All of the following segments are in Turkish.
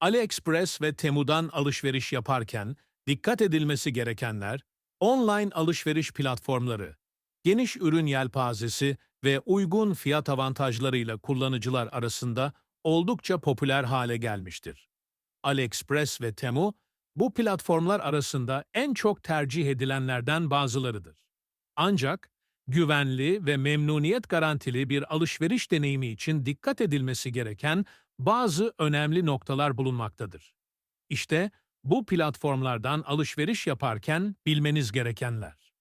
AliExpress ve Temu'dan alışveriş yaparken dikkat edilmesi gerekenler, online alışveriş platformları, geniş ürün yelpazesi ve uygun fiyat avantajlarıyla kullanıcılar arasında oldukça popüler hale gelmiştir. AliExpress ve Temu, bu platformlar arasında en çok tercih edilenlerden bazılarıdır. Ancak, güvenli ve memnuniyet garantili bir alışveriş deneyimi için dikkat edilmesi gereken bazı önemli noktalar bulunmaktadır. İşte bu platformlardan alışveriş yaparken bilmeniz gerekenler.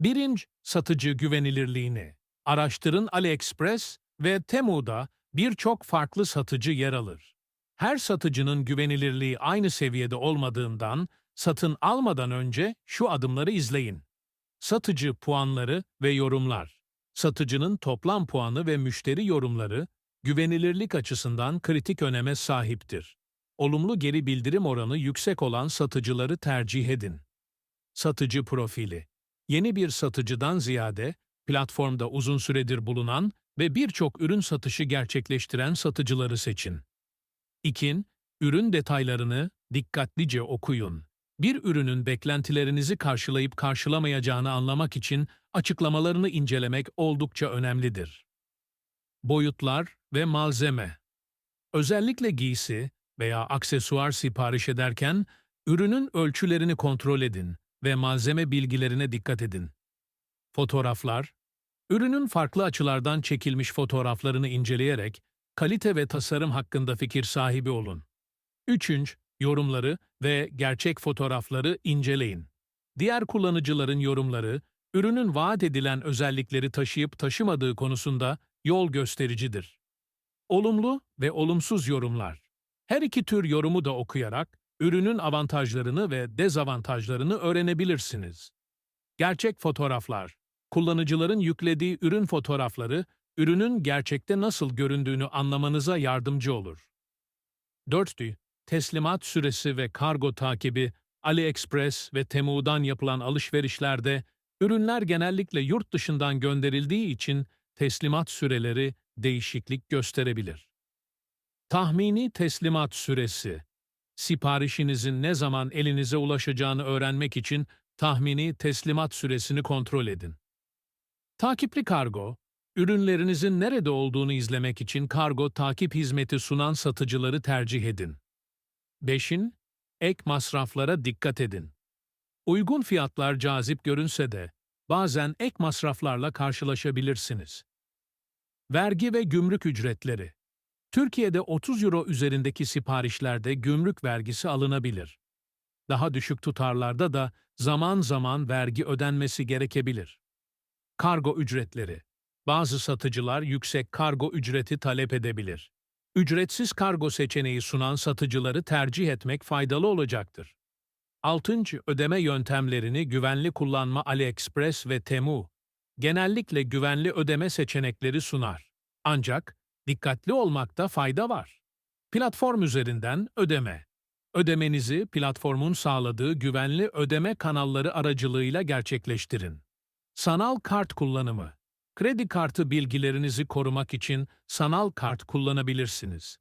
Birinci, satıcı güvenilirliğini. Araştırın AliExpress ve Temu'da birçok farklı satıcı yer alır. Her satıcının güvenilirliği aynı seviyede olmadığından satın almadan önce şu adımları izleyin. Satıcı puanları ve yorumlar. Satıcının toplam puanı ve müşteri yorumları güvenilirlik açısından kritik öneme sahiptir. Olumlu geri bildirim oranı yüksek olan satıcıları tercih edin. Satıcı profili. Yeni bir satıcıdan ziyade platformda uzun süredir bulunan ve birçok ürün satışı gerçekleştiren satıcıları seçin. 2. Ürün detaylarını dikkatlice okuyun. Bir ürünün beklentilerinizi karşılayıp karşılamayacağını anlamak için açıklamalarını incelemek oldukça önemlidir. Boyutlar ve malzeme. Özellikle giysi veya aksesuar sipariş ederken ürünün ölçülerini kontrol edin ve malzeme bilgilerine dikkat edin. Fotoğraflar. Ürünün farklı açılardan çekilmiş fotoğraflarını inceleyerek kalite ve tasarım hakkında fikir sahibi olun. 3. Yorumları ve gerçek fotoğrafları inceleyin. Diğer kullanıcıların yorumları, ürünün vaat edilen özellikleri taşıyıp taşımadığı konusunda yol göstericidir. Olumlu ve olumsuz yorumlar. Her iki tür yorumu da okuyarak ürünün avantajlarını ve dezavantajlarını öğrenebilirsiniz. Gerçek fotoğraflar. Kullanıcıların yüklediği ürün fotoğrafları, ürünün gerçekte nasıl göründüğünü anlamanıza yardımcı olur. 4. Teslimat süresi ve kargo takibi, AliExpress ve Temu'dan yapılan alışverişlerde, ürünler genellikle yurt dışından gönderildiği için teslimat süreleri değişiklik gösterebilir. Tahmini teslimat süresi Siparişinizin ne zaman elinize ulaşacağını öğrenmek için tahmini teslimat süresini kontrol edin. Takipli kargo, ürünlerinizin nerede olduğunu izlemek için kargo takip hizmeti sunan satıcıları tercih edin. 5'in ek masraflara dikkat edin. Uygun fiyatlar cazip görünse de bazen ek masraflarla karşılaşabilirsiniz. Vergi ve gümrük ücretleri. Türkiye'de 30 euro üzerindeki siparişlerde gümrük vergisi alınabilir. Daha düşük tutarlarda da zaman zaman vergi ödenmesi gerekebilir. Kargo ücretleri. Bazı satıcılar yüksek kargo ücreti talep edebilir. Ücretsiz kargo seçeneği sunan satıcıları tercih etmek faydalı olacaktır. 6. Ödeme yöntemlerini güvenli kullanma AliExpress ve Temu genellikle güvenli ödeme seçenekleri sunar. Ancak dikkatli olmakta fayda var. Platform üzerinden ödeme. Ödemenizi platformun sağladığı güvenli ödeme kanalları aracılığıyla gerçekleştirin. Sanal kart kullanımı. Kredi kartı bilgilerinizi korumak için sanal kart kullanabilirsiniz.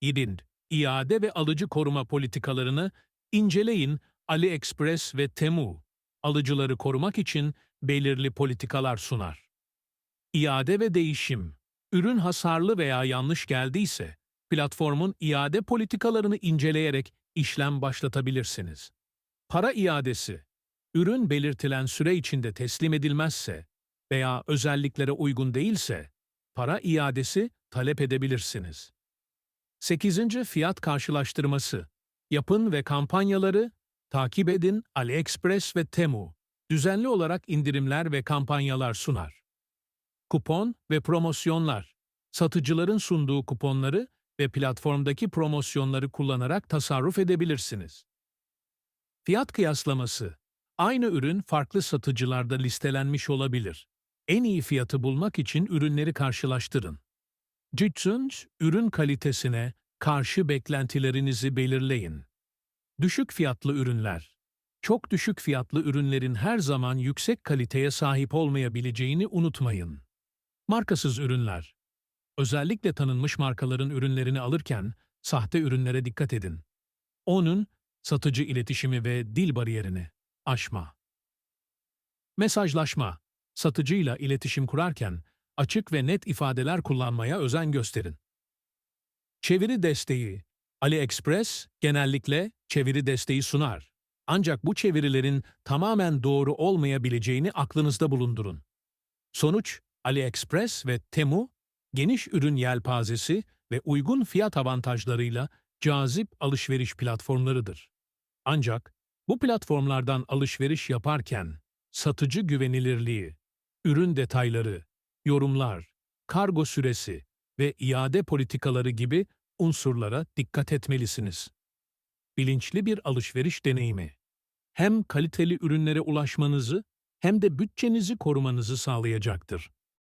İDIN, iade ve alıcı koruma politikalarını inceleyin AliExpress ve Temu. Alıcıları korumak için belirli politikalar sunar. İade ve değişim. Ürün hasarlı veya yanlış geldiyse, platformun iade politikalarını inceleyerek işlem başlatabilirsiniz. Para iadesi. Ürün belirtilen süre içinde teslim edilmezse veya özelliklere uygun değilse, para iadesi talep edebilirsiniz. 8. Fiyat karşılaştırması. Yapın ve kampanyaları takip edin AliExpress ve Temu. Düzenli olarak indirimler ve kampanyalar sunar. Kupon ve promosyonlar. Satıcıların sunduğu kuponları ve platformdaki promosyonları kullanarak tasarruf edebilirsiniz. Fiyat kıyaslaması. Aynı ürün farklı satıcılarda listelenmiş olabilir. En iyi fiyatı bulmak için ürünleri karşılaştırın. Jitsuns, ürün kalitesine karşı beklentilerinizi belirleyin. Düşük fiyatlı ürünler. Çok düşük fiyatlı ürünlerin her zaman yüksek kaliteye sahip olmayabileceğini unutmayın. Markasız ürünler. Özellikle tanınmış markaların ürünlerini alırken sahte ürünlere dikkat edin. Onun satıcı iletişimi ve dil bariyerini aşma. Mesajlaşma, satıcıyla iletişim kurarken açık ve net ifadeler kullanmaya özen gösterin. Çeviri desteği AliExpress genellikle çeviri desteği sunar. Ancak bu çevirilerin tamamen doğru olmayabileceğini aklınızda bulundurun. Sonuç, AliExpress ve Temu, geniş ürün yelpazesi ve uygun fiyat avantajlarıyla cazip alışveriş platformlarıdır. Ancak bu platformlardan alışveriş yaparken satıcı güvenilirliği, ürün detayları, yorumlar, kargo süresi ve iade politikaları gibi unsurlara dikkat etmelisiniz. Bilinçli bir alışveriş deneyimi hem kaliteli ürünlere ulaşmanızı hem de bütçenizi korumanızı sağlayacaktır.